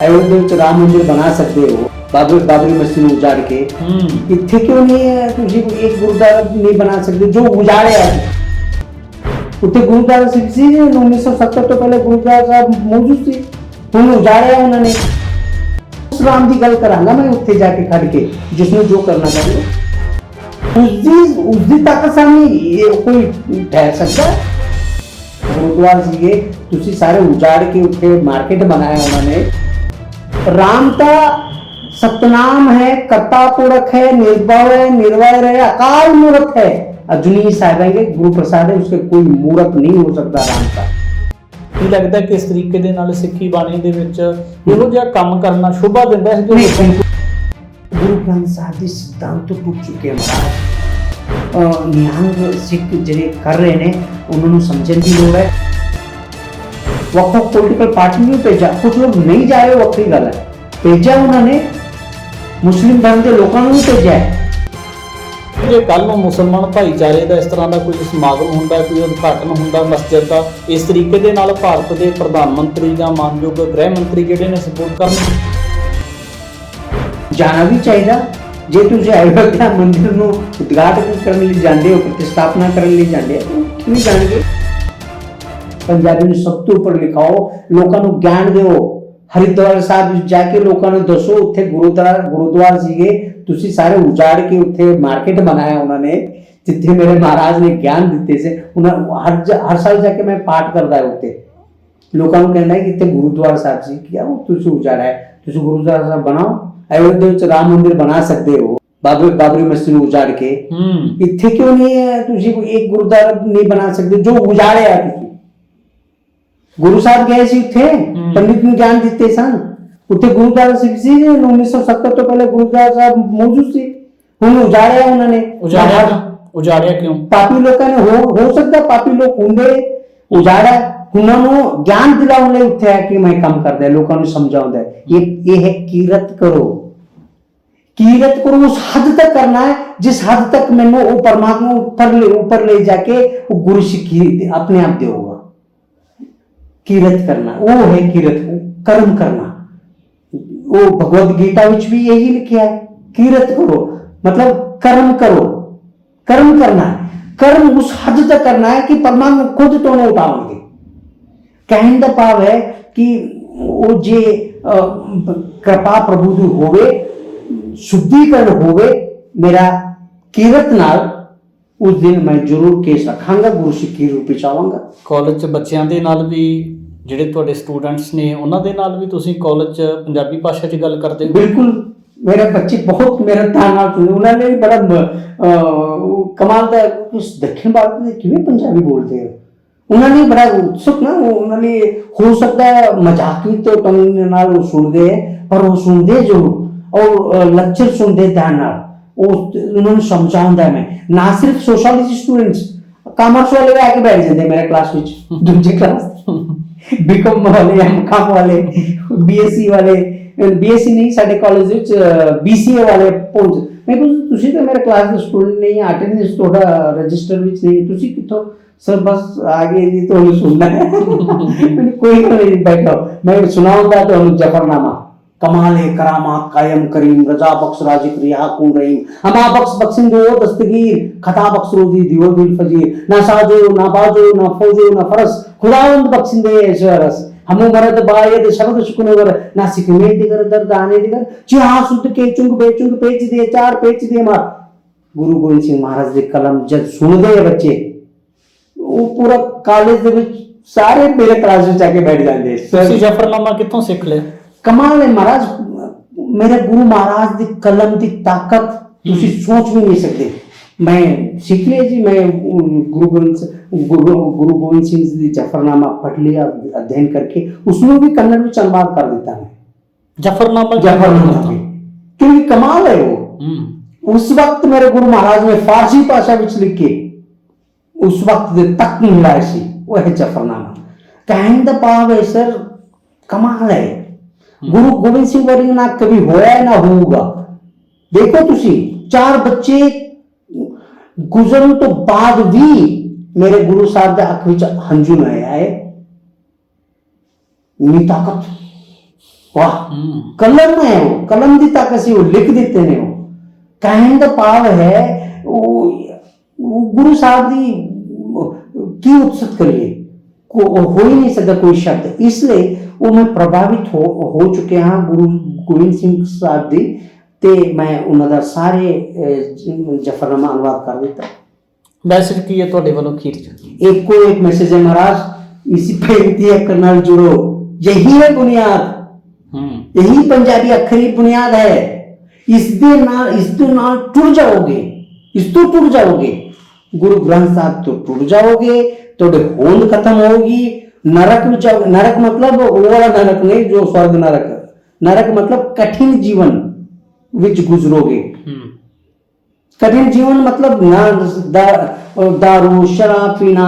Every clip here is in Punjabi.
अयोध्या में तो राम मंदिर बना सकते हो बाबरी बाबरी मस्जिद उजाड़ के। हम्म। इतने क्यों नहीं है तुझे एक गुरुद्वारा नहीं बना सकते जो उजाड़े उतने गुरुद्वारा सिर्फ़ सी उन्नीस सौ सत्तर तो पहले गुरुद्वारा साहब मौजूद थी उन्हें उजाड़े हैं उन्होंने। उस राम की गल करा ना मैं उत्थे जाके खड़ के जिसने जो करना चाहिए उस दिन उस दिन तक सामने कोई ठहर सकता गुरुद्वारा ये तुझे सारे उजाड़ के उठे मार्केट बनाया उन्होंने। राम का सतनाम है कर्ता पुरख है निर्भव है निर्भय है अकाल मूर्त है अजुनी साहब आएंगे गुरु प्रसाद है उसके कोई मूर्त नहीं हो सकता राम का ਕੀ ਲੱਗਦਾ ਕਿ ਇਸ ਤਰੀਕੇ ਦੇ ਨਾਲ ਸਿੱਖੀ ਬਾਣੀ ਦੇ ਵਿੱਚ ਇਹੋ ਜਿਹਾ ਕੰਮ ਕਰਨਾ ਸ਼ੋਭਾ ਦਿੰਦਾ ਹੈ नहीं ਜੋ बिल्कुल गुरु ग्रंथ साहब के सिद्धांत तो टूट चुके हैं महाराज अ, निहंग सिख ਜਿਹੜੇ ਕਰ ਰਹੇ ਨੇ ਉਹਨਾਂ ਨੂੰ ਸਮਝਣ ਦੀ ਲੋੜ ਹੈ ਵੱਖ ਵੱਖ ਪੋਲੀਟੀਕਲ ਪਾਰਟੀ ਨੂੰ ਭੇਜਿਆ। ਕੁਝ ਲੋਕ ਨਹੀਂ ਜਾ ਰਹੇ ਵੱਖਰੀ ਗੱਲ ਹੈ। ਭੇਜਿਆ ਉਹਨਾਂ ਨੇ ਮੁਸਲਿਮ ਧਰਮ ਦੇ ਲੋਕਾਂ ਨੂੰ ਵੀ ਭੇਜਿਆ ਜੇ ਕੱਲ ਨੂੰ ਮੁਸਲਮਾਨ ਭਾਈਚਾਰੇ ਦਾ ਇਸ ਤਰ੍ਹਾਂ ਦਾ ਕੋਈ ਸਮਾਗਮ ਹੁੰਦਾ ਕੋਈ ਉਦਘਾਟਨ ਹੁੰਦਾ ਮਸਜਿਦ ਦਾ ਇਸ ਤਰੀਕੇ ਦੇ ਨਾਲ ਭਾਰਤ ਦੇ ਪ੍ਰਧਾਨ ਮੰਤਰੀ ਜਾਂ ਮਾਨਯੋਗ ਗ੍ਰਹਿ ਮੰਤਰੀ ਜਿਹੜੇ ਨੇ ਸਪੋਰਟ ਕਰਨਗੇ? ਜਾਣਾ ਵੀ ਚਾਹੀਦਾ। ਜੇ ਤੁਸੀਂ ਅਯੋਧਿਆ ਮੰਦਿਰ ਨੂੰ ਉਦਘਾਟਨ ਕਰਨ ਲਈ ਜਾਂਦੇ ਹੋ ਪ੍ਰਤਿਸਥਾਪਨਾ ਕਰਨ ਲਈ ਜਾਂਦੇ ਹੋ ਕਿਵੇਂ ਜਾਣਗੇ? ਪੰਜਾਬੀ ਨੂੰ ਸਭ ਤੋਂ ਉੱਪਰ ਲਿਖਾਓ ਲੋਕਾਂ ਨੂੰ ਗਿਆਨ ਦਿਓ ਹਰਿਦੁਆਰ ਸਾਹਿਬ ਵਿੱਚ ਜਾ ਕੇ ਲੋਕਾਂ ਨੂੰ ਦੱਸੋ ਉੱਥੇ ਗੁਰਦੁਆਰਾ ਗੁਰਦੁਆਰਾ ਸੀਗੇ ਤੁਸੀਂ ਸਾਰੇ ਉਜਾੜ ਕੇ ਉੱਥੇ ਮਾਰਕੀਟ ਬਣਾਇਆ ਉਹਨਾਂ ਨੇ ਜਿੱਥੇ ਮੇਰੇ ਮਹਾਰਾਜ ਨੇ ਗਿਆਨ ਦਿੱਤੇ ਸੀ ਉਹਨਾਂ ਹਰ ਜ- ਹਰ ਸਾਲ ਜਾ ਕੇ ਮੈਂ ਪਾਠ ਕਰਦਾ ਹਾਂ ਉੱਥੇ ਲੋਕਾਂ ਨੂੰ ਕਹਿਣਾ ਹੈ ਕਿ ਇੱਥੇ ਗੁਰਦੁਆਰਾ ਸਾਹਿਬ ਸੀ ਕੀ ਆ ਉਹ ਤੁਸੀਂ ਉਜਾੜਾ ਹੈ ਤੁਸੀਂ ਗੁਰਦੁਆਰਾ ਸਾਹਿਬ ਬਣਾਓ ਅਯੋਧਿਆ ਵਿੱਚ ਰਾਮ ਮੰਦਿਰ ਬਣਾ ਸਕਦੇ ਹੋ ਬਾਬਰੀ ਬਾਬਰੀ ਮਸਜਿਦ ਨੂੰ ਉਜਾੜ ਕੇ ਹੂੰ ਇੱਥੇ ਕਿਉਂ ਨਹੀਂ ਹੈ ਤੁਸੀਂ ਕੋਈ ਇੱਕ ਗੁਰਦੁਆਰਾ ਨਹੀਂ ਬਣਾ ਸਕਦੇ ਜੋ ਉਜਾੜਿਆ ਹੈ ਤੁਸੀਂ ਗੁਰੂ ਸਾਹਿਬ ਗਏ ਸੀ ਉੱਥੇ। ਪੰਡਿਤ ਨੂੰ ਗਿਆਨ ਦਿੱਤੇ ਸਨ। ਉੱਥੇ ਗੁਰਦੁਆਰਾ ਸੀ ਸੀ 1970 ਤੋਂ ਪਹਿਲੇ ਗੁਰਦੁਆਰਾ ਸਾਹਿਬ ਮੌਜੂਦ ਸੀ। ਹੁਣ ਉਜਾੜਿਆ ਉਹਨਾਂ ਨੇ। ਉਜਾੜਿਆ? ਉਜਾੜਿਆ ਕਿਉਂ? ਪਾਪੀ ਲੋਕਾਂ ਨੇ ਹੋ ਹੋ ਸਕਦਾ ਪਾਪੀ ਲੋਕ ਹੁੰਦੇ ਉਜਾੜਾ ਉਹਨਾਂ ਨੂੰ ਗਿਆਨ ਦਿਲਾਉਣ ਲਈ ਉੱਥੇ ਆ ਕਿ ਮੈਂ ਕੰਮ ਕਰਦਾ ਲੋਕਾਂ ਨੂੰ ਸਮਝਾਉਂਦਾ। ਇਹ ਇਹ ਹੈ ਕੀਰਤ ਕਰੋ। ਕੀਰਤ ਕਰੋ ਉਸ ਹੱਦ ਤੱਕ ਕਰਨਾ ਹੈ ਜਿਸ ਹੱਦ ਤੱਕ ਮੈਨੂੰ ਉਹ ਪਰਮਾਤਮਾ ਉੱਪਰ ਲੈ ਉੱਪਰ ਲੈ ਜਾ ਕੇ ਉਹ ਗੁਰੂ ਸਿੱਖੀ ਆਪਣੇ ਆਪ ਦੇਊਗਾ ਕੀਰਤ कीरत करना। वो है किरत कर्म करना। वो भगवत गीता विच भी यही लिखा है, किरत करो मतलब कर्म करो, कर्म करना है। कर्म उस हद तक करना है कि परमात्मा खुद तो नहीं उठाओगे कहने का तो भाव है कि वो जे कृपा प्रभु होवे, शुद्धिकरण होवे, मेरा कीरत नाल ਉਸ ਦਿਨ ਮੈਂ ਜ਼ਰੂਰ ਕੇਸ ਰੱਖਾਂਗਾ ਗੁਰੂ ਸਿੱਖੀ ਰੂਪ ਵਿੱਚ ਆਵਾਂਗਾ ਕਾਲਜ 'ਚ ਬੱਚਿਆਂ ਦੇ ਨਾਲ ਵੀ ਜਿਹੜੇ ਤੁਹਾਡੇ ਸਟੂਡੈਂਟਸ ਨੇ ਉਹਨਾਂ ਦੇ ਨਾਲ ਵੀ ਤੁਸੀਂ ਕਾਲਜ 'ਚ ਪੰਜਾਬੀ ਭਾਸ਼ਾ 'ਚ ਗੱਲ ਕਰਦੇ ਹੋ ਬਿਲਕੁਲ ਮੇਰੇ ਬੱਚੇ ਬਹੁਤ ਮੇਰੇ ਧਿਆਨ ਨਾਲ ਸੁਣੇ ਉਹਨਾਂ ਨੇ ਵੀ ਬੜਾ ਕਮਾਲ ਦਾ ਉਸ ਦੱਖਣ ਭਾਰਤ ਦੇ ਕਿਵੇਂ ਪੰਜਾਬੀ ਬੋਲਦੇ ਹੋ ਉਹਨਾਂ ਨੇ ਬੜਾ ਉਤਸੁਕ ਨਾ ਉਹ- ਉਹਨਾਂ ਨੇ ਹੋ ਸਕਦਾ ਹੈ ਮਜ਼ਾਕੀ ਤੋਂ ਟੰਗ ਨਾਲ ਉਹ ਸੁਣਦੇ ਪਰ ਉਹ ਸੁਣਦੇ ਜ਼ਰੂਰ ਔਰ ਲੈਕਚਰ ਸੁਣਦੇ ਧਿਆਨ ਨਾਲ ਨੂੰ ਸਮਝਾਉਂਦਾ ਹੈ ਮੈਂ। ਨਾ ਸਿਰਫ ਸੋਸ਼ੀਓਲੋਜੀ ਸਟੂਡੈਂਟਸ ਕਾਮਰਸ ਵਾਲੇ ਵੀ ਆ ਕੇ ਬੈਠ ਜਾਂਦੇ ਮੇਰੇ ਕਲਾਸ ਵਿੱਚ। ਦੂਜੀ ਕਲਾਸ ਬੀਕਾਮ ਵਾਲੇ ਐਮਕਾਮ ਵਾਲੇ ਬੀਐਸਸੀ ਵਾਲੇ ਬੀਐਸਸੀ ਨਹੀਂ ਸਾਡੇ ਕਾਲਜ ਵਿੱਚ ਬੀਸੀਏ ਵਾਲੇ ਪਹੁੰਚ। ਮੈਂ ਕਿਹਾ ਤੁਸੀਂ ਤਾਂ ਮੇਰੇ ਕਲਾਸ ਦੇ ਸਟੂਡੈਂਟ ਨਹੀਂ ਅਟੈਂਡੈਂਸ ਤੁਹਾਡਾ ਰਜਿਸਟਰ ਵਿੱਚ ਨਹੀਂ। ਤੁਸੀਂ ਕਿੱਥੋਂ? ਸਰ ਬਸ ਆਗੇ ਜੀ ਤੁਹਾਨੂੰ ਸੁਣਨਾ ਹੈ। ਮੈਨੂੰ ਕੋਈ ਨਹੀਂ ਬੈਠੋ। ਮੈਂ ਸੁਣਾਉਂਦਾ ਤੁਹਾਨੂੰ ਜਫਰਨਾਮਾ। कमाल है करामात कायम करीम रजा बख्श राजिक रिया कून रहीम हमा बख्श बख्शिंद दो दस्तगीर खता बख्श रोजी दियो दिल फजीर ना साजो ना बाजो ना फौजो ना फरस खुदावंद बख्शिंदे ऐश्वरस हमो मरद बायद शब्द शुकुन वर ना सिकमे दिगर दर्द आने दिगर जी हाँ सुध के चुंग बेचुंग पेच दे चार पेच दे मार ਗੁਰੂ ਗੋਬਿੰਦ ਸਿੰਘ ਮਹਾਰਾਜ ਦੇ ਕਲਮ ਜਦ ਸੁਣਦੇ ਆ ਬੱਚੇ ਉਹ ਪੂਰਾ ਕਾਲਜ ਦੇ ਵਿੱਚ ਸਾਰੇ ਮੇਰੇ ਕਲਾਸ ਵਿੱਚ ਆ ਕੇ ਬੈਠ ਜਾਂਦੇ ਸਰ ਤੁਸੀਂ ਜਫਰਨਾਮਾ ਕਿੱਥੋਂ ਸਿੱਖ ਲਿਆ ਕਮਾਲ ਹੈ ਮਹਾਰਾਜ ਮੇਰੇ ਗੁਰੂ ਮਹਾਰਾਜ ਦੀ ਕਲਮ ਦੀ ਤਾਕਤ ਤੁਸੀਂ ਸੋਚ ਵੀ ਨਹੀਂ ਸਕਦੇ। ਮੈਂ ਸਿੱਖ ਲਿਆ ਜੀ ਮੈਂ ਗੁਰੂ ਗ੍ਰੰਥ ਗੁਰੂ ਗੋਬਿੰਦ ਸਿੰਘ ਜੀ ਦੀ ਜਫਰਨਾਮਾ ਪੜ੍ਹ ਲਿਆ ਅਧਿਐਨ ਕਰਕੇ ਉਸ ਨੂੰ ਵੀ ਕੰਨੜ ਵਿੱਚ ਅਨੁਵਾਦ ਕਰ ਦਿੱਤਾ ਮੈਂ। ਜਫਰਨਾਮਾ ਜਫਰਨਾਮਾ ਕਿਉਂਕਿ ਕਮਾਲ ਹੈ ਉਹ। ਉਸ ਵਕਤ ਮੇਰੇ ਗੁਰੂ ਮਹਾਰਾਜ ਨੇ ਫਾਰਸੀ ਭਾਸ਼ਾ ਵਿੱਚ ਲਿਖੇ। ਉਸ ਵਕਤ ਦੇ ਤੱਕ ਮਿਲਾਇਆ ਸੀ ਉਹ ਹੈ ਜਫਰਨਾਮਾ। ਕਹਿਣ ਦਾ ਭਾਵ ਹੈ ਸਰ ਕਮਾਲ ਹੈ। ਗੁਰੂ ਗੋਬਿੰਦ ਸਿੰਘ ਵਰਗੇ ਨਾ ਕभी ਹੋਇਆ ਹੈ, ਨਾ ਹੋਊਗਾ। ਦੇਖੋ ਤੁਸੀਂ ਚਾਰ ਬੱਚੇ ਗੁਜ਼ਰਨ ਤੋਂ ਬਾਅਦ ਵੀ ਮੇਰੇ ਗੁਰੂ ਸਾਹਿਬ ਦੇ ਹੱਕ ਵਿੱਚ ਹੰਝੂ ਨਹੀਂ ਆਏ। ਨੀ ਤਾਕਤ। ਵਾਹ। ਹੂੰ। ਕਲਮ ਹੈ ਉਹ। ਕਲਮ ਦੀ ਤਾਕਤ ਸੀ ਉਹ ਲਿਖ ਦਿੱਤੇ ਨੇ ਉਹ। ਕਹਿਣ ਦਾ ਭਾਵ ਹੈ ਉਹ ਉਹ ਗੁਰੂ ਸਾਹਿਬ ਦੀ ਕੀ ਉਤਸਤ ਕਰੀਏ? ਕੋ ਉਹ ਹੋ ਹੀ ਨਹੀਂ ਸਕਦਾ ਕੋਈ ਸ਼ਬਦ। ਇਸ ਲਈ ਉਹ ਮੈਂ ਪ੍ਰਭਾਵਿਤ ਹੋ ਹੋ ਚੁੱਕਿਆ ਹਾਂ ਗੁਰੂ ਗੋਬਿੰਦ ਸਿੰਘ ਸਾਹਿਬ ਦੀ ਤੇ ਮੈਂ ਉਹਨਾਂ ਦਾ ਸਾਰੇ ਅਹ, ਜ- ਜਫਰਨਾਮਾ ਅਨੁਵਾਦ ਕਰ ਦਿੱਤਾ ਮੈਸੇਜ ਕੀ ਹੈ ਤੁਹਾਡੇ ਵੱਲੋਂ ਅਖੀਰ ਚ एक को एक मैसेज है महाराज इसी पे वित्तीय करनल जुड़ो यही है बुनियाद ਹੂੰ यही पंजाबी अखरी बुनियाद है इस दे नाल इस दे नाल टुट जाओगे इस तो टुट जाओगे गुरु ग्रंथ साहब तो टुट जाओगे थोड़े होंद खत्म होगी नरक में जाओ नरक मतलब वो वाला नरक नहीं जो स्वर्ग नरक नरक मतलब कठिन जीवन विच गुजरोगे ਹੂੰ कठिन जीवन मतलब ना दा, दारू शराब पीना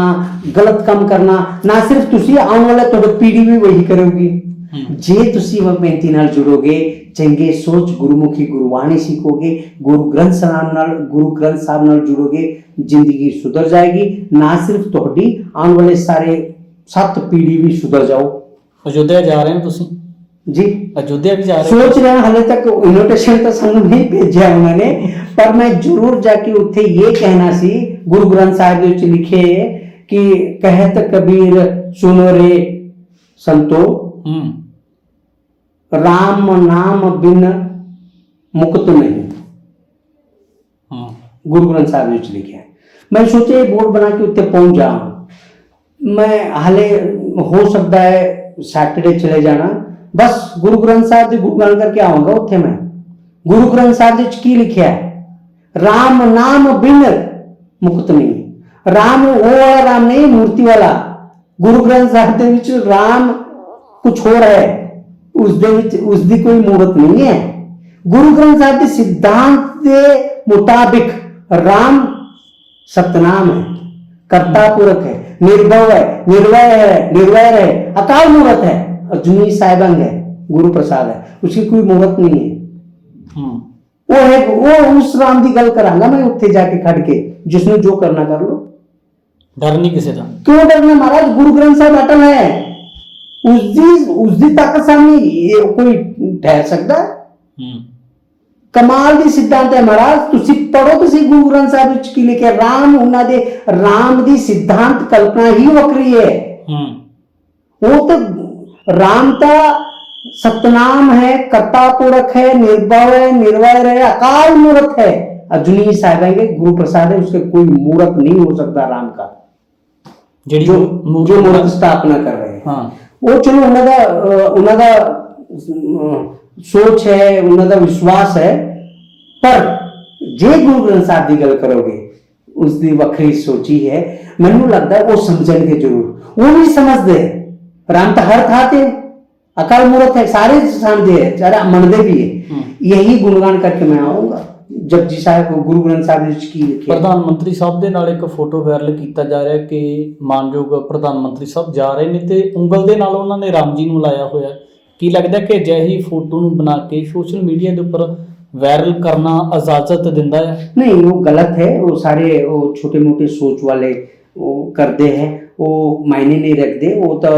गलत काम करना ना सिर्फ ਤੁਸੀਂ ਆਉਣ ਵਾਲਾ ਤੁਹਾਡੀ ਪੀੜ੍ਹੀ ਵੀ ਵਹੀ ਕਰੇਗੀ ਹੂੰ। ਜੇ ਤੁਸੀਂ ਵਹ ਮਿਹਨਤੀ ਨਾਲ ਜੁੜੋਗੇ ਚੰਗੇ ਸੋਚ ਗੁਰਮੁਖੀ ਗੁਰਬਾਣੀ ਸਿੱਖੋਗੇ ਗੁਰੂ ਗ੍ਰੰਥ ਸਾਹਿਬ ਨਾਲ ਗੁਰੂ ਗ੍ਰੰਥ ਸਾਹਿਬ ਨਾਲ ਜੁੜੋਗੇ ਜ਼ਿੰਦਗੀ ਸੁਧਰ ਜਾਏਗੀ ਨਾ ਸਿਰਫ ਤੁਹਾਡੀ ਆਉਣ ਵਾਲੇ ਸਾਰੇ ਸੱਤ ਪੀੜ੍ਹੀ ਵੀ ਸੁਧਰ ਜਾਓ। ਅਯੁੱਧਿਆ ਜਾ ਰਹੇ ਹੋ ਤੁਸੀਂ? ਜੀ। ਅਯੁੱਧਿਆ ਵੀ ਜਾ ਰਹੇ ਹੋ? ਸੋਚ ਰਿਹਾ ਹਾਲੇ ਤੱਕ ਇਨਵੀਟੇਸ਼ਨ ਤਾਂ ਸਾਨੂੰ ਨਹੀਂ ਭੇਜਿਆ ਉਹਨਾਂ ਨੇ ਪਰ ਮੈਂ ਜ਼ਰੂਰ ਜਾ ਕੇ ਉੱਥੇ ਇਹ ਕਹਿਣਾ ਸੀ ਗੁਰੂ ਗ੍ਰੰਥ ਸਾਹਿਬ ਦੇ ਵਿੱਚ ਲਿਖੇ ਕਿ ਕਹਿਤ ਕਬੀਰ ਸੁਨੋ ਰੇ ਸੰਤੋ। ਹੂੰ। RAM ਨਾਮ ਬਿਨ ਮੁਕਤ ਨਹੀਂ। ਹੂੰ। ਗੁਰੂ ਗ੍ਰੰਥ ਸਾਹਿਬ ਵਿੱਚ ਲਿਖਿਆ। ਹੈ ਮੈਂ ਸੋਚਿਆ मैं हाले हो सकता है सैटरडे चले जाना। बस गुरु ग्रंथ साहब जी गुणगान करके आऊँगा उठे मैं। गुरु ग्रंथ साहब जी की लिखा है? राम नाम बिन मुक्त नहीं। राम वो वाला राम नहीं, मूर्ति वाला। गुरु ग्रंथ साहब के राम कुछ हो। रहा है उस उसकी कोई मूर्त नहीं है। गुरु ग्रंथ साहब के सिद्धांत के मुताबिक राम सतनाम है। कर्ता पूरक है। निर्भव है निर्भय है निर्भय है अकाल मुहूर्त है और जुनी साहेबंग है गुरु प्रसाद है उसकी कोई मुहूर्त नहीं है। हम्म। वो है वो उस राम की गल करांगा मैं उठे जाके खड़ के जिसने जो करना कर लो। डर नहीं किसे का। क्यों डरना महाराज? गुरु ग्रंथ साहब अटल है। उस दी उस दी ताकत सामने कोई ठहर सकता है? हम्म। ਕਮਾਲ ਦੀ ਸਿੱਧਾਂਤ ਹੈ ਮਹਾਰਾਜ। ਤੁਸੀਂ ਪੜੋ ਤੁਸੀਂ ਗੁਰੂ ਗ੍ਰੰਥ ਸਾਹਿਬ ਵਿੱਚ ਕੀ ਲਿਖਿਆ ਰਾਮ ਉਹਨਾਂ ਦੇ ਰਾਮ ਦੀ ਸਿੱਧਾਂਤ ਕਲਪਨਾ ਹੀ ਵੱਖਰੀ ਹੈ। ਹੂੰ। ਉਹ ਤਾਂ ਰਾਮ ਦਾ ਸਤਨਾਮ ਹੈ ਕਰਤਾ ਪੁਰਖ ਹੈ ਨਿਰਭਉ ਹੈ ਨਿਰਵੈਰ ਹੈ ਅਕਾਲ ਮੂਰਤ ਹੈ। ਅਜੁਨੀ ਸਾਹਿਬ ਹੈ ਗੁਰੂ ਪ੍ਰਸਾਦ ਹੈ ਉਸਕੇ ਕੋਈ ਮੂਰਤ ਨਹੀਂ ਹੋ ਸਕਦਾ ਰਾਮ ਦਾ। ਜਿਹੜੀ ਜੋ ਮੂਰਤ ਸਥਾਪਨਾ ਕਰ ਰਹੇ ਹਾਂ। ਉਹ ਚਲੋ ਉਹਨਾਂ ਦਾ ਉਹਨਾਂ ਦਾ ਸੋਚ ਹੈ ਉਹਨਾਂ ਦਾ ਵਿਸ਼ਵਾਸ ਹੈ ਪਰ ਜੇ ਗੁਰੂ ਗ੍ਰੰਥ ਸਾਹਿਬ ਦੀ ਗੱਲ ਕਰੋਗੇ ਉਸ ਦੀ ਵੱਖਰੀ ਸੋਚੀ ਹੈ ਮੈਨੂੰ ਲੱਗਦਾ ਹੈ ਉਹ ਸਮਝਣਗੇ ਜ਼ਰੂਰ ਉਹ ਵੀ ਸਮਝਦੇ ਹੈ। ਰਾਮ ਤਾਂ ਹਰ ਥਾਂ ਤੇ ਅਕਾਲ ਮੂਰਤ ਹੈ ਸਾਰੇ ਸਮਝਦੇ ਹੈ ਸਾਰੇ ਮੰਨਦੇ ਵੀ ਹੈ ਹਮ। यही गुणगान करके मैं आऊंगा जपजी साहब को गुरु ग्रंथ साहब जी की लिखी है। ਪ੍ਰਧਾਨ ਮੰਤਰੀ ਸਾਹਿਬ ਦੇ ਨਾਲ ਇੱਕ ਫੋਟੋ ਵਾਇਰਲ ਕੀਤਾ ਜਾ ਰਿਹਾ ਕਿ ਮਾਨਯੋਗ ਪ੍ਰਧਾਨ ਮੰਤਰੀ ਸਾਹਿਬ ਜਾ ਰਹੇ ਨੇ ਤੇ ਉਂਗਲ ਦੇ ਨਾਲ ਉਹਨਾਂ ਨੇ ਰਾਮ ਜੀ ਨੂੰ ਲਾਇਆ ਹੋਇਆ ਕੀ ਲੱਗਦਾ ਕਿ ਅਜਿਹੀ ਫੋਟੋ ਨੂੰ ਬਣਾ ਕੇ ਸੋਸ਼ਲ ਮੀਡੀਆ ਦੇ ਉੱਪਰ ਵਾਇਰਲ ਕਰਨਾ ਇਜਾਜ਼ਤ ਦਿੰਦਾ ਹੈ नहीं वो गलत है वो सारे वो छोटे मोटे सोच वाले वो करते हैं वो मायने नहीं रखते वो तो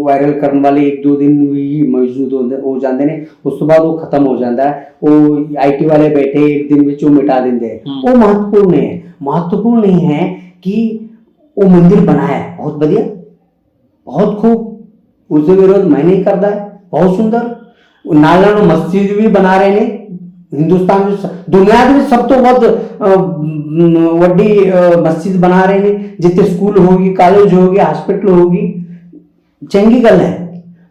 ਵਾਇਰਲ ਕਰਨ ਵਾਲੇ ਇੱਕ ਦੋ ਦਿਨ ਵੀ ਮੌਜੂਦ ਹੁੰਦੇ ਹੋ ਜਾਂਦੇ ਨੇ ਉਸ ਤੋਂ ਬਾਅਦ ਉਹ ਖਤਮ ਹੋ ਜਾਂਦਾ ਹੈ ਉਹ ਆਈਟੀ ਵਾਲੇ ਬੈਠੇ ਇੱਕ ਦਿਨ ਵਿੱਚ ਉਹ ਮਿਟਾ ਦਿੰਦੇ ਹੈ ਹਮ। ਉਹ ਮਹੱਤਵਪੂਰਨ ਨਹੀਂ ਹੈ ਮਹੱਤਵਪੂਰਨ ਨਹੀਂ ਹੈ ਕਿ ਉਹ ਮੰਦਿਰ ਬਣਾਇਆ ਹੈ, ਬਹੁਤ ਵਧੀਆ ਬਹੁਤ ਖੂਬ ਉਸ ਦੇ ਵਿਰੋਧ ਮੈਂ ਨਹੀਂ ਕਰਦਾ ਹੈ, ਬਹੁਤ ਸੁੰਦਰ ਨਾਲ ਨਾਲ ਮਸਜਿਦ ਵੀ ਬਣਾ ਰਹੇ ਨੇ ਹਿੰਦੁਸਤਾਨ ਵਿੱਚ ਸ- ਦੁਨੀਆ ਦੇ ਵਿੱਚ ਸਭ ਤੋਂ ਵੱਧ ਵੱਡੀ ਮਸਜਿਦ ਬਣਾ ਰਹੇ ਨੇ ਜਿੱਥੇ ਸਕੂਲ ਹੋਗੀ ਕਾਲਜ ਹੋਗੀ ਹਸਪੀਟਲ ਹੋਗੀ ਚੰਗੀ ਗੱਲ ਹੈ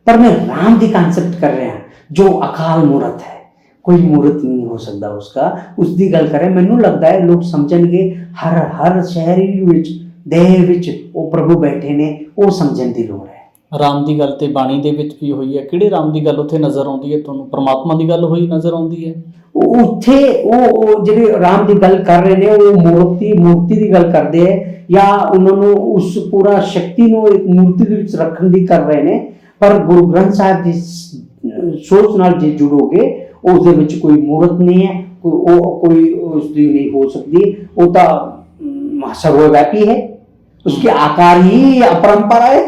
ਪਰ ਮੈਂ ਰਾਮ ਦੀ ਕਨਸੈਪਟ ਕਰ ਰਿਹਾ ਜੋ ਅਕਾਲ ਮੂਰਤ ਹੈ ਕੋਈ ਮੂਰਤ ਨਹੀਂ ਹੋ ਸਕਦਾ ਉਸਕਾ ਉਸ ਦੀ ਗੱਲ ਕਰੇ ਮੈਨੂੰ ਲੱਗਦਾ ਹੈ ਲੋਕ ਸਮਝਣਗੇ ਹਰ ਹਰ ਸ਼ਹਿਰੀ ਵਿੱਚ ਦੇਹ ਵਿੱਚ ਉਹ ਪ੍ਰਭੂ ਬੈਠੇ ਨੇ ਉਹ ਸਮਝਣ ਦੀ ਲੋੜ ਹੈ ਰਾਮ ਦੀ ਗੱਲ ਤੇ ਬਾਣੀ ਦੇ ਵਿੱਚ ਵੀ ਹੋਈ ਹੈ। ਕਿਹੜੇ ਰਾਮ ਦੀ ਗੱਲ ਉੱਥੇ ਨਜ਼ਰ ਆਉਂਦੀ ਹੈ? ਤੁਹਾਨੂੰ ਪ੍ਰਮਾਤਮਾ ਦੀ ਗੱਲ ਹੋਈ ਨਜ਼ਰ ਆਉਂਦੀ ਹੈ? ਉੱਥੇ ਉਹ ਜਿਹੜੇ ਰਾਮ ਦੀ ਗੱਲ ਕਰ ਰਹੇ ਨੇ ਉਹ ਮੂਰਤੀ ਮੂਰਤੀ ਦੀ ਗੱਲ ਕਰਦੇ ਹੈ ਜਾਂ ਉਹਨਾਂ ਨੂੰ ਉਸ ਪੂਰਾ ਸ਼ਕਤੀ ਨੂੰ ਇੱਕ ਮੂਰਤੀ ਦੇ ਵਿੱਚ ਰੱਖਣ ਦੀ ਕਰ ਰਹੇ ਨੇ। ਪਰ ਗੁਰੂ ਗ੍ਰੰਥ ਸਾਹਿਬ ਦੀ ਸੋਚ ਨਾਲ ਜੇ ਜੁੜੋਗੇ ਉਸ ਦੇ ਵਿੱਚ ਕੋਈ ਮੂਰਤ ਨਹੀਂ ਹੈ ਕੋਈ ਉਹ ਕੋਈ ਉਸ ਦੀ ਨਹੀਂ ਹੋ ਸਕਦੀ। ਉਹ ਤਾਂ ਅਮ, ਸਰਵਵਿਆਪੀ ਹੈ। उसके आकार ही अपरंपरा है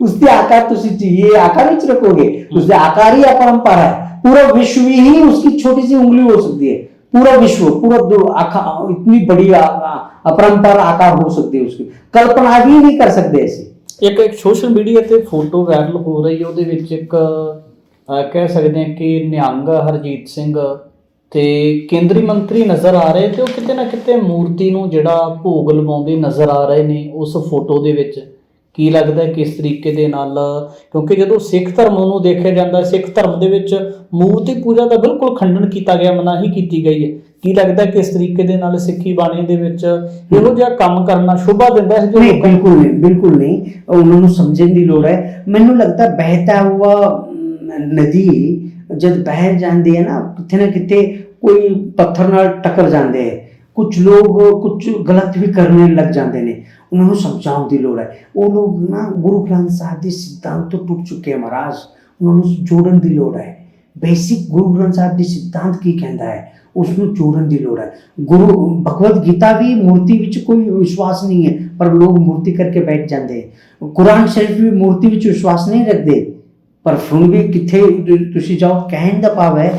उसके आकार तुसी ये आकार नहीं रखोगे उसके आकार ही अपरंपरा है पूरा विश्व ही उसकी छोटी सी उंगली हो सकती है पूरा विश्व पूरा दो- आखा- इतनी बड़ी आ- आ- अपरंपरा आकार हो सकती है उसकी कल्पना भी नहीं कर सकते ऐसे ਇੱਕ ਇੱਕ ਸੋਸ਼ਲ ਮੀਡੀਆ ਤੇ ਫੋਟੋ ਵਾਇਰਲ ਹੋ ਰਹੀ ਹੈ ਉਹਦੇ ਵਿੱਚ ਇੱਕ ਅਹ, ਕਹਿ ਸਕਦੇ ਹਾਂ ਕਿ ਨਿਹੰਗ ਹਰਜੀਤ ਸਿੰਘ ਤੇ ਕੇਂਦਰੀ ਮੰਤਰੀ ਨਜ਼ਰ ਆ ਰਹੇ ਤੇ ਉਹ ਕਿਤੇ ਨਾ ਕਿਤੇ ਮੂਰਤੀ ਨੂੰ ਜਿਹੜਾ ਭੋਗ ਲਵਾਉਂਦੇ ਨਜ਼ਰ ਆ ਰਹੇ ਨੇ ਉਸ ਫੋਟੋ ਦੇ ਵਿੱਚ। ਕੀ ਲੱਗਦਾ ਕਿਸ ਤਰੀਕੇ ਦੇ ਨਾਲ? ਕਿਉਂਕਿ ਜਦੋਂ ਸਿੱਖ ਧਰਮ ਨੂੰ ਦੇਖਿਆ ਜਾਂਦਾ ਸਿੱਖ ਧਰਮ ਦੇ ਵਿੱਚ ਮੂਰਤੀ ਪੂਜਾ ਦਾ ਬਿਲਕੁਲ ਖੰਡਨ ਕੀਤਾ ਗਿਆ ਮਨਾਹੀ ਕੀਤੀ ਗਈ ਹੈ। ਕੀ ਲੱਗਦਾ ਕਿਸ ਤਰੀਕੇ ਦੇ ਨਾਲ ਸਿੱਖੀ ਬਾਣੀ ਦੇ ਵਿੱਚ ਇਹੋ ਜਿਹਾ ਕੰਮ ਕਰਨਾ ਸ਼ੋਭਾ ਦਿੰਦਾ ਹੈ ਜੋ ਨਹੀਂ ਬਿਲਕੁਲ ਨਹੀਂ ਬਿਲਕੁਲ ਨਹੀਂ। ਉਹਨਾਂ ਨੂੰ ਸਮਝਣ ਦੀ ਲੋੜ ਹੈ। ਮੈਨੂੰ ਲੱਗਦਾ ਬਹਿਤਾ ਹੁਆ ਨਦੀ ਜਦ ਬਹਿ ਜਾਂਦੀ ਹੈ ਨਾ ਕਿਤੇ ਨਾ ਕਿਤੇ ਕੋਈ ਪੱਥਰ ਨਾਲ ਟੱਕਰ ਜਾਂਦੇ ਹੈ ਕੁਝ ਲੋਕ ਕੁਝ ਗਲਤ ਵੀ ਕਰਨੇ ਲੱਗ ਜਾਂਦੇ ਨੇ। ਉਹਨਾਂ ਨੂੰ ਸਮਝਾਉਣ ਦੀ ਲੋੜ ਹੈ। ਉਹ ਲੋਕ ਨਾ ਗੁਰੂ ਗ੍ਰੰਥ ਸਾਹਿਬ ਦੇ ਸਿਧਾਂਤ ਤੋਂ ਟੁੱਟ ਚੁੱਕੇ ਹੈ ਮਹਾਰਾਜ। ਉਹਨਾਂ ਨੂੰ ਜੋੜਨ ਦੀ ਲੋੜ ਹੈ। ਬੇਸਿਕ ਗੁਰੂ ਗ੍ਰੰਥ ਸਾਹਿਬ ਦੇ ਸਿਧਾਂਤ ਕੀ ਕਹਿੰਦਾ ਹੈ? ਉਸ ਨੂੰ ਜੋੜਨ ਦੀ ਲੋੜ ਹੈ। ਗੁਰੂ ਭਗਵਦ ਗੀਤਾ ਵੀ ਮੂਰਤੀ ਵਿੱਚ ਕੋਈ ਵਿਸ਼ਵਾਸ ਨਹੀਂ ਹੈ, ਪਰ ਲੋਕ ਮੂਰਤੀ ਕਰਕੇ ਬੈਠ ਜਾਂਦੇ ਕੁਰਾਨ ਸ਼ਰੀਫ ਵੀ ਮੂਰਤੀ ਵਿੱਚ ਵਿਸ਼ਵਾਸ ਨਹੀਂ ਰੱਖਦੇ। ਪਰ ਹੁਣ ਵੀ ਕਿੱਥੇ ਤੁਸੀਂ ਜਾਓ ਕਹਿਣ ਦਾ ਭਾਵ ਹੈ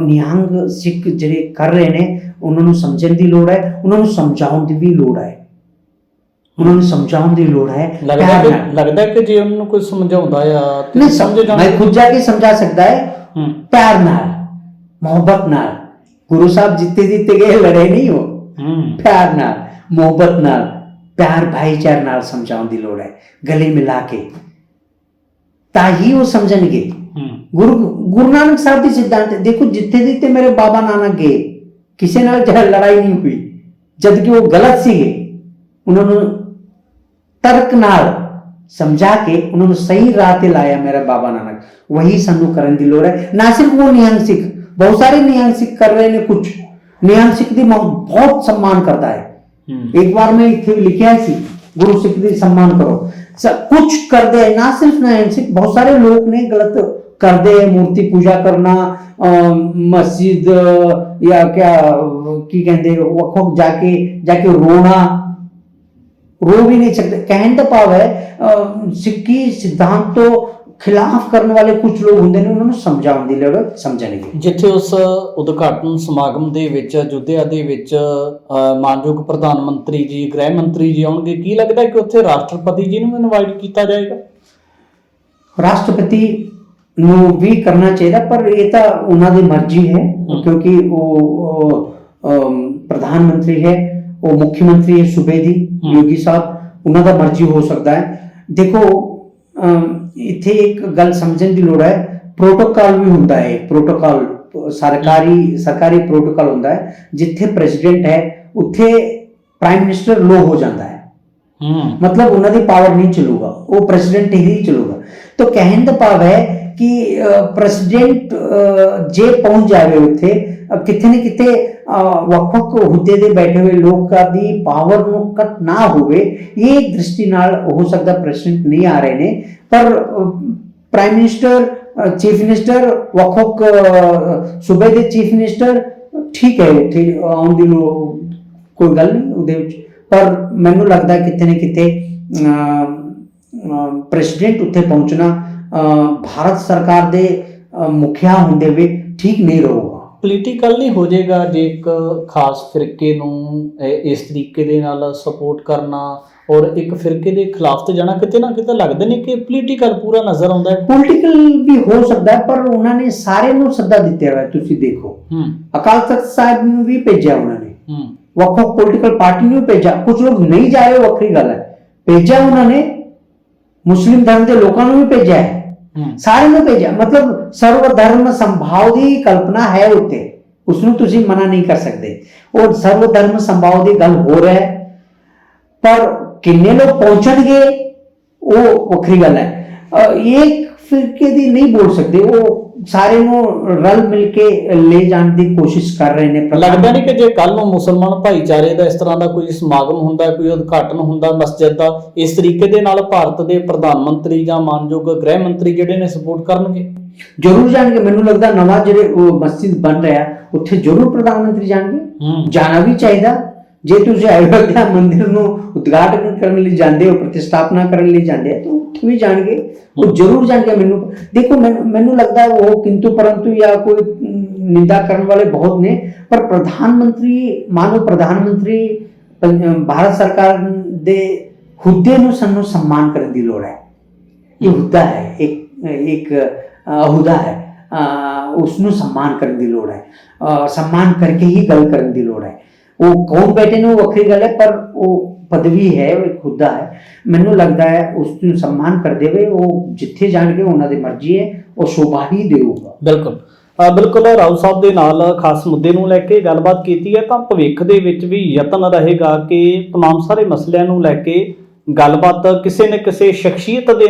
ਨਿਹੰਗ ਸਿੱਖ ਜਿਹੜੇ ਕਰ ਰਹੇ ਨੇ ਉਹਨਾਂ ਨੂੰ ਸਮਝਣ ਦੀ ਲੋੜ ਹੈ ਉਹਨਾਂ ਨੂੰ ਸਮਝਾਉਣ ਦੀ ਵੀ ਲੋੜ ਹੈ। ਉਹਨਾਂ ਨੂੰ ਸਮਝਾਉਣ ਦੀ ਲੋੜ ਹੈ ਲੱਗਦਾ ਕਿ। ਲੱਗਦਾ ਕਿ ਜੇ ਉਹਨਾਂ ਨੂੰ ਕੋਈ ਸਮਝਾਉਂਦਾ ਆ ਨਹੀਂ ਸਮਝ ਜਾਂਦੇ ਮੈਂ ਖੁਦ ਜਾ ਕੇ ਸਮਝਾ ਸਕਦਾ ਹੈ ਪਿਆਰ ਨਾਲ ਮੁਹੱਬਤ ਨਾਲ। ਗੁਰੂ ਸਾਹਿਬ ਜਿੱਤੇ ਜਿੱਤੇ ਗਏ ਲੜੇ ਨਹੀਂ ਹੂੰ। ਪਿਆਰ ਨਾਲ ਮੁਹੱਬਤ ਨਾਲ ਪਿਆਰ ਭਾਈਚਾਰ ਨਾਲ ਸਮਝਾਉਣ ਦੀ ਲੋੜ ਹੈ ਗਲੇ ਮਿਲਾ ਕੇ। ਤਾਂ ਹੀ ਉਹ ਸਮਝਣਗੇ। ਗੁਰੂ ਗੁਰੂ ਨਾਨਕ ਸਾਹਿਬ ਦੀ ਸਿੱਧਾਂਤ ਦੇਖੋ ਜਿੱਥੇ ਜਿੱਥੇ ਮੇਰੇ ਬਾਬਾ ਨਾਨਕ ਗਏ ਕਿਸੇ ਨਾਲ ਜਹ ਲੜਾਈ ਨਹੀਂ ਹੋਈ। ਜਦ ਕਿ ਉਹ ਗਲਤ ਸੀਗੇ। ਉਹਨਾਂ ਨੂੰ ਤਰਕ ਨਾਲ ਸਮਝਾ ਕੇ ਉਹਨਾਂ ਨੂੰ ਸਹੀ ਰਾਹ ਤੇ ਲਾਇਆ ਮੇਰਾ ਬਾਬਾ ਨਾਨਕ। ਵਹੀ ਸਾਨੂੰ ਕਰਨ ਦੀ ਲੋੜ ਹੈ। ਨਾ ਸਿਰਫ ਉਹ ਨਿਹੰਗ ਸਿੱਖ ਬਹੁਤ ਸਾਰੇ ਨਿਹੰਗ ਸਿੱਖ ਕਰ ਰਹੇ ਨੇ ਕੁਝ ਨਿਹੰਗ ਸਿੱਖ ਦੀ ਬਹੁਤ ਸਨਮਾਨ ਕਰਦਾ ਹੈ। ਇੱਕ ਵਾਰ ਮੈਂ ਇੱਥੇ ਲਿਖਿਆ ਸੀ ਗੁਰੂ ਸਿੱਖ ਦੀ ਸਨਮਾਨ ਕਰੋ। कुछ करते हैं ना सिर्फ नारायण सिंह बहुत सारे लोग ने गलत करते हैं मूर्ति पूजा करना मस्जिद या क्या की कहते वक्त जाके जाके रोना रो भी नहीं सकते कहने का भाव है सिक्की सिद्धांत तो ਖਿਲਾਫ ਕਰਨ ਵਾਲੇ ਕੁਝ ਲੋਕ ਹੁੰਦੇ ਨੇ ਉਹਨਾਂ ਨੂੰ ਸਮਝਾਉਣ ਦੀ ਲੋੜ ਸਮਝਣਗੇ ਜਿੱਥੇ ਉਸ ਉਦਘਾਟਨ ਸਮਾਗਮ ਦੇ ਵਿੱਚ ਅਯੁੱਧਿਆ ਦੇ ਵਿੱਚ ਮਾਨਯੋਗ ਪ੍ਰਧਾਨ ਮੰਤਰੀ ਜੀ ਗ੍ਰਹਿ ਮੰਤਰੀ ਜੀ ਆਉਣਗੇ ਕੀ ਲੱਗਦਾ ਕਿ ਉੱਥੇ ਰਾਸ਼ਟਰਪਤੀ ਜੀ ਨੂੰ ਇਨਵਾਈਟ ਕੀਤਾ ਜਾਏਗਾ ਰਾਸ਼ਟਰਪਤੀ ਨੂੰ ਵੀ ਕਰਨਾ ਚਾਹੀਦਾ ਪਰ ਇਹ ਤਾਂ ਉਹਨਾਂ ਦੀ ਮਰਜ਼ੀ ਹੈ। ਕਿਉਂਕਿ ਉਹ ਪ੍ਰਧਾਨ ਮੰਤਰੀ ਹੈ ਉਹ ਮੁੱਖ ਮੰਤਰੀ ਹੈ ਸੂਬੇ ਦੀ। ਯੋਗੀ ਸਾਹਿਬ ਉਹਨਾਂ ਦਾ ਮਰਜ਼ੀ ਹੋ ਸਕਦਾ ਹੈ ਦੇਖੋ ਇੱਥੇ ਇੱਕ ਗੱਲ ਸਮਝਣ ਦੀ ਲੋੜ ਹੈ ਪ੍ਰੋਟੋਕਾਲ ਵੀ ਹੁੰਦਾ ਹੈ ਪ੍ਰੋਟੋਕਾਲ ਸਰਕਾਰੀ ਸਰਕਾਰੀ ਪ੍ਰੋਟੋਕਾਲ ਹੁੰਦਾ ਹੈ ਜਿੱਥੇ ਪ੍ਰੈਜ਼ੀਡੈਂਟ ਹੈ ਉੱਥੇ ਪ੍ਰਾਈਮ ਮਿਨਿਸਟਰ ਲੋ ਹੋ ਜਾਂਦਾ ਹੈ। ਮਤਲਬ ਉਹਨਾਂ ਦੀ ਪਾਵਰ ਨਹੀਂ ਚਲੂਗਾ ਉਹ ਪ੍ਰੈਜ਼ੀਡੈਂਟ ਹੀ ਚਲੂਗਾ। ਤਾਂ ਕਹਿਣ ਦਾ ਭਾਵ ਹੈ ਕਿ ਪ੍ਰੈਜ਼ੀਡੈਂਟ ਜੇ ਪਹੁੰਚ ਜਾਵੇ ਉੱਥੇ ਕਿਤੇ ਨਾ ਕਿਤੇ ਵੱਖ-ਵੱਖ ਹੁદ્ਦੇ ਦੇ ਬੈਠੇ ਹੋਏ ਲੋਕਾਂ ਦੀ ਪਾਵਰ ਨੂੰ ਕੱਟ ਨਾ ਹੋਵੇ ਇਹ ਦ੍ਰਿਸ਼ਟੀ ਨਾਲ ਹੋ ਸਕਦਾ ਪ੍ਰੈਜ਼ੀਡੈਂਟ ਨਹੀਂ ਆ ਰਹੇ ਨੇ। ਪਰ ਪ੍ਰਾਈਮ ਮਿਨਿਸਟਰ ਚੀਫ ਮਿਨਿਸਟਰ ਵੱਖ-ਵੱਖ ਸੂਬੇ ਦੇ ਚੀਫ ਮਿਨਿਸਟਰ ਠੀਕ ਹੈ ਉੱਥੇ ਆਉਣ ਦੀ ਲੋ- ਕੋਈ ਗੱਲ ਨਹੀਂ ਉਹਦੇ ਵਿੱਚ। ਪਰ ਮੈਨੂੰ ਲੱਗਦਾ ਕਿਤੇ ਨਾ ਕਿਤੇ ਪ੍ਰੈਜ਼ੀਡੈਂਟ ਉੱਥੇ ਪਹੁੰਚਣਾ ਭਾਰਤ ਸਰਕਾਰ ਦੇ ਅਮ, ਮੁਖੀਆ ਹੁੰਦੇ ਵੀ ਠੀਕ ਨਹੀਂ ਰਹੂਗਾ। ਪੋਲੀਟੀਕਲ ਨਹੀਂ ਹੋ ਜਾਏਗਾ ਜੇ ਇੱਕ ਖਾਸ ਫਿਰਕੇ ਨੂੰ ਇਸ ਤਰੀਕੇ ਦੇ ਨਾਲ ਸਪੋਰਟ ਕਰਨਾ ਔਰ ਇੱਕ ਫਿਰਕੇ ਦੇ ਖਿਲਾਫ ਤੇ ਜਾਣਾ ਕਿਤੇ ਨਾ ਕਿਤੇ ਲੱਗਦਾ ਨਹੀਂ ਕਿ ਪੋਲੀਟੀਕਲ ਪੂਰਾ ਨਜ਼ਰ ਆਉਂਦਾ ਹੈ। ਪੋਲੀਟੀਕਲ ਵੀ ਹੋ ਸਕਦਾ ਹੈ, ਪਰ ਉਹਨਾਂ ਨੇ ਸਾਰੇ ਨੂੰ ਸੱਦਾ ਦਿੱਤਾ ਹੋਇਆ ਤੁਸੀਂ ਦੇਖੋ। ਅਕਾਲ ਤਖਤ ਸਾਹਿਬ ਨੂੰ ਵੀ ਭੇਜਿਆ ਉਹਨਾਂ ਨੇ। ਵੱਖ ਵੱਖ ਪੋਲੀਟੀਕਲ ਪਾਰਟੀ ਨੂੰ ਭੇਜਿਆ। ਕੁਝ ਲੋਕ ਨਹੀਂ ਜਾ ਰਹੇ ਉਹ ਵੱਖਰੀ ਗੱਲ ਹੈ। ਭੇਜਿਆ ਉਹਨਾਂ ਨੇ। ਮੁਸਲਿਮ ਧਰਮ ਦੇ ਲੋਕਾਂ ਨੂੰ ਵੀ ਭੇਜਿਆ ਹੂੰ। ਸਾਰਿਆਂ ਨੂੰ ਭੇਜਿਆ। ਮਤਲਬ ਸਰਵ ਧਰਮ ਸੰਭਾਵ ਦੀ ਕਲਪਨਾ ਹੈ ਉੱਤੇ। ਉਸ ਨੂੰ ਤੁਸੀਂ ਮਨਾ ਨਹੀਂ ਕਰ ਸਕਦੇ। ਉਹ ਸਰਵ ਧਰਮ ਸੰਭਾਵ ਦੀ ਗੱਲ ਹੋ ਰਿਹਾ ਹੈ। ਪਰ ਕਿੰਨੇ ਲੋਕ ਪਹੁੰਚਣਗੇ ਉਹ ਵੱਖਰੀ ਗੱਲ ਹੈ। ਅ, ਇੱਕ ਫਿਰਕੇ ਦੀ ਨਹੀਂ ਬੋਲ ਸਕਦੇ। ਉਹ ਸਾਰੇ ਨੂੰ ਰਲ ਮਿਲ ਕੇ ਲੈ ਜਾਣ ਦੀ ਕੋਸ਼ਿਸ਼ ਕਰ ਰਹੇ ਨੇ ਲੱਗਦਾ ਨਹੀਂ ਕਿ ਜੇ ਕੱਲ ਨੂੰ ਮੁਸਲਮਾਨ ਭਾਈਚਾਰੇ ਦਾ ਇਸ ਤਰ੍ਹਾਂ ਦਾ ਕੋਈ ਸਮਾਗਮ ਹੁੰਦਾ ਕੋਈ ਉਦਘਾਟਨ ਹੁੰਦਾ ਮਸਜਿਦ ਦਾ ਇਸ ਤਰੀਕੇ ਦੇ ਨਾਲ ਭਾਰਤ ਦੇ ਪ੍ਰਧਾਨ ਮੰਤਰੀ ਜਾਂ ਮਾਨਯੋਗ ਗ੍ਰਹਿ ਮੰਤਰੀ ਜਿਹੜੇ ਨੇ ਸਪੋਰਟ ਕਰਨਗੇ? ਜ਼ਰੂਰ ਜਾਣਗੇ। ਮੈਨੂੰ ਲੱਗਦਾ ਨਵਾਂ ਜਿਹੜੇ ਉਹ ਮਸਜਿਦ ਬਣ ਰਿਹਾ ਉੱਥੇ ਜ਼ਰੂਰ ਪ੍ਰਧਾਨ ਮੰਤਰੀ ਜਾਣਗੇ। ਜਾਣਾ ਵੀ ਚਾਹੀਦਾ। ਜੇ ਤੁਸੀਂ ਅਯੋਧਿਆ ਮੰਦਿਰ ਨੂੰ ਉਦਘਾਟਨ ਕਰਨ ਲਈ ਜਾਂਦੇ ਹੋ ਪ੍ਰਤਿਸਥਾਪਨਾ ਕਰਨ ਲਈ ਜਾਂਦੇ ਹੋ ਤਾਂ ਵੀ ਜਾਣਗੇ ਉਹ ਜ਼ਰੂਰ ਜਾਣਗੇ ਮੈਨੂੰ। ਦੇਖੋ ਮੈਨੂੰ ਲੱਗਦਾ ਉਹ ਕਿੰਤੂ ਪਰੰਤੂ ਜਾਂ ਕੋਈ ਨਿੰਦਾ ਕਰਨ ਵਾਲੇ ਬਹੁਤ ਨੇ ਪਰ ਪ੍ਰਧਾਨ ਮੰਤਰੀ ਮਾਨੋ ਪ੍ਰਧਾਨ ਮੰਤਰੀ ਭਾਰਤ ਸਰਕਾਰ ਦੇ ਹੁੱਦੇ ਨੂੰ ਸਾਨੂੰ ਸਨਮਾਨ ਕਰਨ ਦੀ ਲੋੜ ਹੈ। ਇਹ ਹੁੱਦਾ ਹੈ ਇੱਕ ਇੱਕ ਅ, ਹੈ। ਉਸ ਨੂੰ ਸਨਮਾਨ ਕਰਨ ਦੀ ਲੋੜ ਹੈ। ਅ, ਸਨਮਾਨ ਕਰਕੇ ਹੀ ਗੱਲ ਕਰਨ ਦੀ ਲੋੜ ਹੈ। ਉਹ ਕੌਣ ਬੈਠੇ ਨੇ ਉਹ ਵੱਖਰੀ ਗੱਲ ਹੈ ਪਰ ਉਹ ਪਦਵੀ ਹੈ ਉਹ ਇੱਕ ਹੁੱਦਾ ਹੈ ਮੈਨੂੰ ਲੱਗਦਾ ਹੈ ਉਸ ਨੂੰ ਸਨਮਾਨ ਕਰਦੇ ਹੋਏ ਉਹ ਜਿੱਥੇ ਜਾਣਗੇ ਉਹਨਾਂ ਦੀ ਮਰਜ਼ੀ ਹੈ ਉਹ ਸ਼ੋਭਾ ਹੀ ਦੇਊਗਾ ਬਿਲਕੁਲ ਅ, ਬਿਲਕੁਲ ਰਾਉ ਸਾਹਿਬ ਦੇ ਨਾਲ ਖਾਸ ਮੁੱਦੇ ਨੂੰ ਲੈ ਕੇ ਗੱਲਬਾਤ ਕੀਤੀ ਹੈ ਤਾਂ ਭਵਿੱਖ ਦੇ ਵਿੱਚ ਵੀ ਯਤਨ ਰਹੇਗਾ ਕਿ तमाम ਸਾਰੇ ਮਸਲਿਆਂ ਨੂੰ ਲੈ ਕੇ ਗੱਲਬਾਤ ਕਿਸੇ ਨਾ ਕਿਸੇ ਸ਼ਖਸੀਅਤ ਦੇ